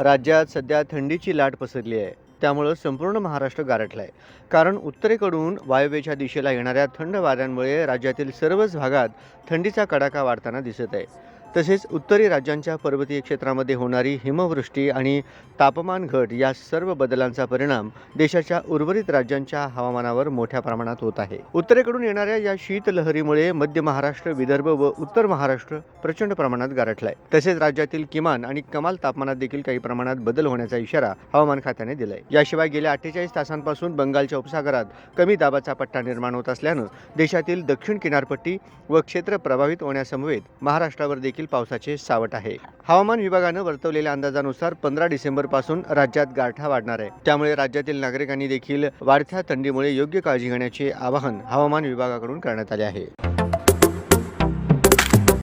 राज्यात सध्या थंडीची लाट पसरली आहे. त्यामुळं संपूर्ण महाराष्ट्र गारठला आहे कारण उत्तरेकडून वायव्येच्या दिशेला येणाऱ्या थंड वाऱ्यांमुळे राज्यातील सर्वच भागात थंडीचा कडाका वाढताना दिसत आहे. तसेच उत्तरी राज्यांच्या पर्वतीय क्षेत्रामध्ये होणारी हिमवृष्टी आणि तापमान घट या सर्व बदलांचा परिणाम देशाच्या उर्वरित राज्यांच्या हवामानावर मोठ्या प्रमाणात होत आहे. उत्तरेकडून येणाऱ्या या शीतलहरीमुळे मध्य महाराष्ट्र विदर्भ व उत्तर महाराष्ट्र प्रचंड प्रमाणात गारठलाय. तसेच राज्यातील किमान आणि कमाल तापमानात देखील काही प्रमाणात बदल होण्याचा इशारा हवामान खात्याने दिलाय. याशिवाय गेल्या अठ्ठेचाळीस तासांपासून बंगालच्या उपसागरात कमी दाबाचा पट्टा निर्माण होत असल्यानं देशातील दक्षिण किनारपट्टी व क्षेत्र प्रभावित होण्यासमवेत महाराष्ट्रावर देखील पावसाचे सावट आहे. हवामान विभागानं वर्तवलेल्या अंदाजानुसार पंधरा डिसेंबरपासून राज्यात गारठा वाढणार आहे. त्यामुळे राज्यातील नागरिकांनी देखील वाढत्या थंडीमुळे योग्य काळजी घेण्याचे आवाहन हवामान विभागाकडून करण्यात आले आहे.